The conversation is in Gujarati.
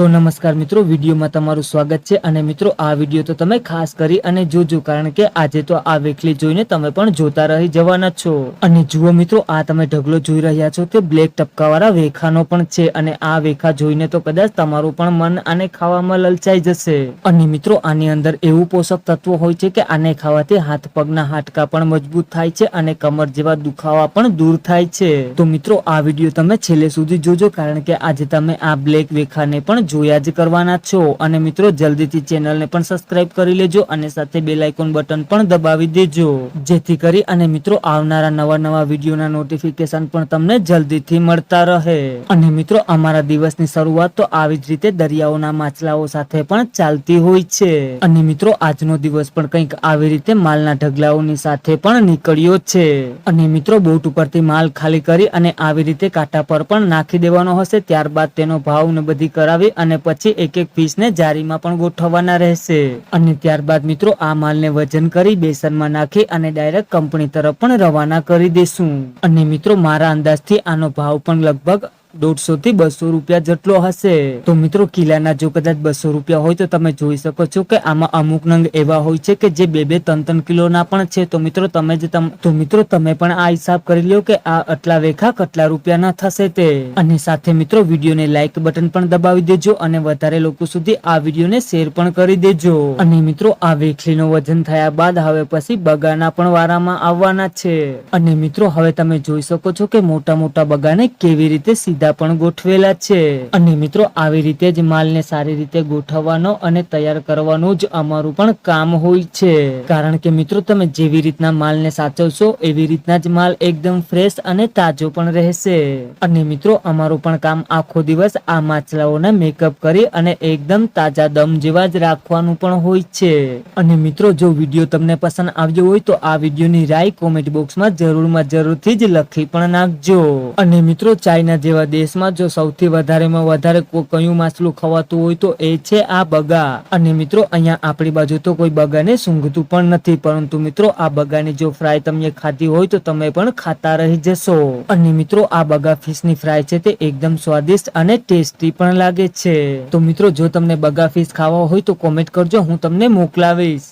તો નમસ્કાર મિત્રો, વિડીયોમાં તમારું સ્વાગત છે અને મિત્રો, આ વીડિયો તો તમે ખાસ કરી અને જોજો, કારણ કે આજે તો આ વેકલી જોઈને તમે પણ જોતા રહી જવાના છો. અને જુઓ મિત્રો, આ તમે ઢગલો જોઈ રહ્યા છો તે બ્લેક ટપકાવાળા વેખાનો પણ છે અને આ વેખા જોઈને તો કદાચ તમારું પણ મન આને ખાવામાં લલચાઈ જશે. અને મિત્રો, આની અંદર એવું પોષક તત્વો હોય છે કે આને ખાવાથી હાથ પગના હાડકા પણ મજબૂત થાય છે અને કમર જેવા દુખાવા પણ દૂર થાય છે. તો મિત્રો, આ વીડિયો તમે છેલ્લે સુધી જોજો, કારણ કે આજે તમે આ બ્લેક વેખાને પણ જોયા જ કરવાના છો. અને મિત્રો, જલ્દીથી ચેનલને પણ સબસ્ક્રાઇબ કરી લેજો અને સાથે બેલ આઇકોન બટન પણ દબાવી દેજો. જેથી કરી અને મિત્રો, આવનારા નવા નવા વિડીયોના નોટિફિકેશન પણ તમને જલ્દીથી મળતા રહે. અને મિત્રો, અમારા દિવસની શરૂઆત તો આવી જ રીતે દરિયાઓના માછલાઓ સાથે પણ ચાલતી હોય છે. અને મિત્રો, આજનો દિવસ પણ કંઈક આવી રીતે માલના ઢગલાઓની સાથે પણ નીકળ્યો છે. અને મિત્રો, બોટ ઉપરથી માલ ખાલી કરી અને આવી રીતે કાંટા પર પણ નાખી દેવાનો હશે. ત્યારબાદ તેનો ભાવ ને બધી કરાવી અને પછી એક એક પીસને જારીમાં પણ ગોઠવવાના રહેશે. અને ત્યારબાદ મિત્રો, આ માલને વજન કરી બેસનમાં નાખી અને ડાયરેક્ટ કંપની તરફ પણ રવાના કરી દેશું. અને મિત્રો, મારા અંદાજથી આનો ભાવ પણ લગભગ દોઢસો થી બસો રૂપિયા જેટલો હશે. તો મિત્રો, કિલ્લાના જો કદાચ બસો રૂપિયા હોય તો તમે જોઈ શકો છો કે આમાં અમુક નંગ એવા હોય છે કે જે બે બે ત્રણ ત્રણ કિલોના પણ છે. તો મિત્રો, તમે જે તો મિત્રો, તમે પણ આ હિસાબ કરી લો કે આ આટલા વેખા કેટલા રૂપિયાના થશે તે. અને સાથે મિત્રો, વિડીયોને લાઈક બટન પણ દબાવી દેજો અને વધારે લોકો સુધી આ વિડીયોને શેર પણ કરી દેજો. અને મિત્રો, આ વેખલીનો વજન થયા બાદ હવે પછી બગાના પણ વારામાં આવવાના છે. અને મિત્રો, હવે તમે જોઈ શકો છો કે મોટા મોટા બગાને કેવી રીતે સીધા પણ ગોઠવેલા છે. અને મિત્રો, આવી રીતે જ માલને સારી રીતે ગોઠવવાનો અને તૈયાર કરવાનું જ અમારું પણ કામ હોય છે. કારણ કે મિત્રો, તમે જેવી રીતના માલને સાચવશો, એવી રીતના જ માલ એકદમ ફ્રેશ અને તાજો પણ રહેશે. અને મિત્રો, અમારું પણ કામ આખો દિવસ આ માછલાઓને મેકઅપ કરી અને એકદમ તાજા દમ જેવા જ રાખવાનું પણ હોય છે. અને મિત્રો, જો વીડિયો તમને પસંદ આવ્યો હોય, તો આ વિડીયોની રાય કોમેન્ટ બોક્સમાં જરૂરમાં જરૂરથી જ લખી પણ નાખજો. અને મિત્રો, ચાઇના જેવા દેશમાં જો સૌથી વધારેમાં વધારે કયું માછલું ખવાતું હોય તો એ છે આ બગા. અને મિત્રો, અહીંયા આપણી બાજુ તો કોઈ બગાને સૂંઘતું પણ નથી. પરંતુ મિત્રો, આ બગાની જો ફ્રાય તમને ખાધી હોય તો તમે પણ ખાતા રહી જશો. અને મિત્રો, આ બગા ફિશની ફ્રાય છે તે એકદમ સ્વાદિષ્ટ અને ટેસ્ટી પણ લાગે છે. તો મિત્રો, જો તમને બગા ફિશ ખાવા હોય તો કોમેન્ટ કરજો, હું તમને મોકલાવીશ.